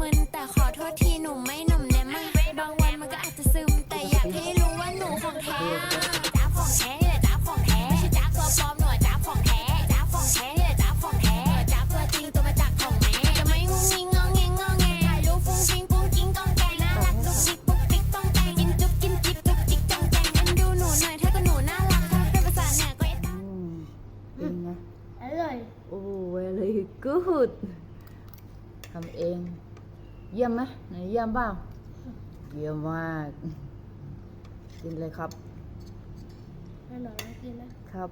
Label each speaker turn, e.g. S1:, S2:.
S1: มึนแต่ขอโทษทีหนูไม่หน่มแนมมากบางวันมันก็อาจจะซึม แต่อยากให้รู้ว่าหนูของแท้จ้าของแท้จ้าของแท้จ้าตัวปลนูอะจ้าของแท้จ้าของแท้จ้าของแท้ตัวจริงตัวมาจากของแม่จะไม่งงงงงองงงถ่ายรูปฟุ้งฟิ้งปุ้งกิ้งกองแกงน่ารักลูกจิกปุ๊กปิ๊กต้องแกงกินจุ๊กินจิบจุ๊จิกจ้องแกงงั้นดูหนูหน่อยถ้าก็หนูน่ารักถ้าเป็นภาษาเนก็ไอ้
S2: ตา อืน
S3: ไอร่อย
S2: โอ้ very good ทำเอง เยี่ยมไหมไหนเยี่ยมเปล่าเยี่ยมมาก กินเลยครับ
S3: แน่นอนนะกินนะ
S2: ครับ